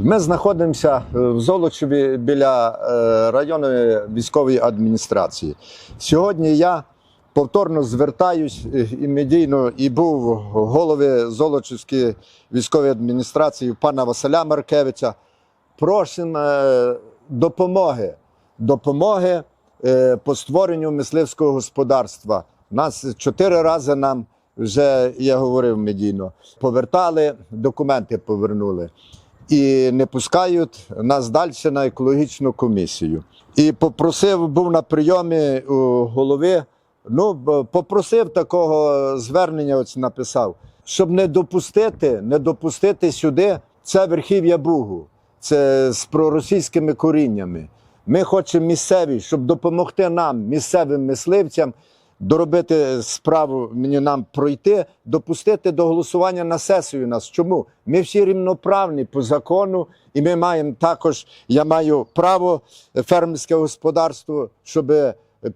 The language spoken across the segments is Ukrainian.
Ми знаходимося е, в Золочеві біля е, районної військової адміністрації. Сьогодні я повторно звертаюсь е, і медійно і був голови Золочівської військової адміністрації пана Василя Маркевича. Просимо допомоги, допомоги по створенню мисливського господарства. Нас чотири рази нам вже я говорив медійно, повертали, документи повернули і не пускають нас далі на екологічну комісію. І попросив, був на прийомі у голови. Ну, попросив такого звернення, ось написав, щоб не допустити, не допустити сюди це верхів'я Бугу, це з проросійськими коріннями. Ми хочемо місцеві, щоб допомогти нам, місцевим мисливцям, доробити справу мені нам пройти, допустити до голосування на сесію нас. Чому? Ми всі рівноправні по закону, і ми маємо також, я маю право е, фермерське господарство, щоб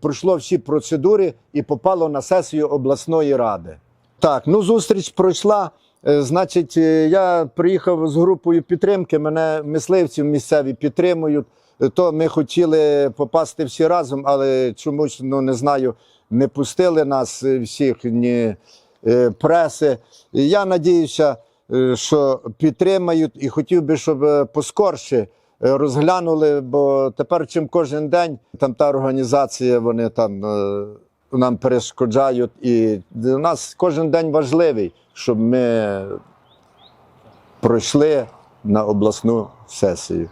пройшло всі процедури і попало на сесію обласної ради. Так, ну зустріч пройшла. Е, Значить, е, я приїхав з групою підтримки. Мене мисливці місцеві підтримують. То ми хотіли попасти всі разом, але чомусь ну не знаю, не пустили нас е, всіх, ні е, преси. Я надіюся, е, що підтримають, і хотів би, щоб поскорше розглянули, бо тепер чим кожен день там та організація, вони там нам перешкоджають. І для нас кожен день важливий, щоб ми пройшли на обласну сесію.